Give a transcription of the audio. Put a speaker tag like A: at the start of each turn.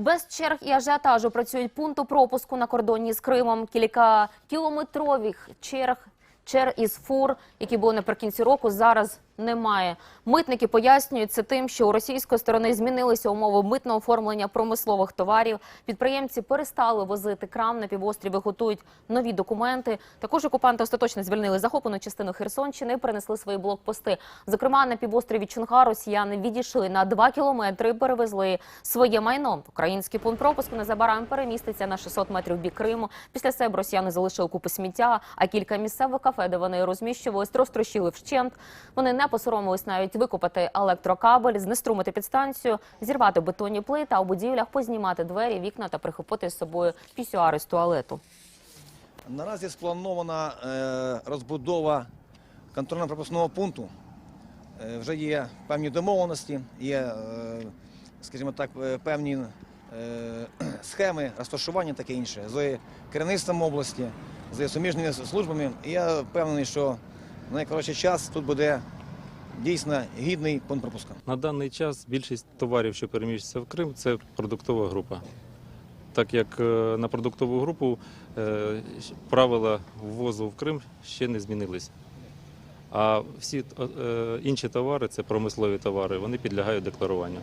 A: Без черг і ажіотажу працюють пункти пропуску на кордоні з Кримом. Кілька кілометрових черг, черг із фур, які були наприкінці року, зараз немає. Митники пояснюють це тим, що у російської сторони змінилися умови митного оформлення промислових товарів. Підприємці перестали возити крам на півострові, готують нові документи. Також окупанти остаточно звільнили захоплену частину Херсонщини, і перенесли свої блокпости. Зокрема, на півострові Чонгар росіяни відійшли на 2 кілометри, перевезли своє майно. Український пункт пропуску незабаром переміститься на 600 метрів бік Криму. Після себе росіяни залишили купи сміття, а кілька місцевих кафе, де вони розміщувались, розтрощили вщент. Вони не посоромились навіть викопати електрокабель, знеструмити підстанцію, зірвати бетонні плити, а у будівлях познімати двері, вікна та прихопити з собою пісюари з туалету.
B: Наразі спланована е, розбудова контрольно-пропускного пункту. Е, вже є певні домовленості, є, е, скажімо так, певні схеми розташування таке інше з керівництвом області, з суміжними службами. І я впевнений, що в найкоротший час тут буде дійсно гідний пункт пропуска.
C: На даний час більшість товарів, що переміщуються в Крим, це продуктова група. Так як е, на продуктову групу е, правила ввозу в Крим ще не змінилися. А всі е, інші товари, це промислові товари, вони підлягають декларуванню.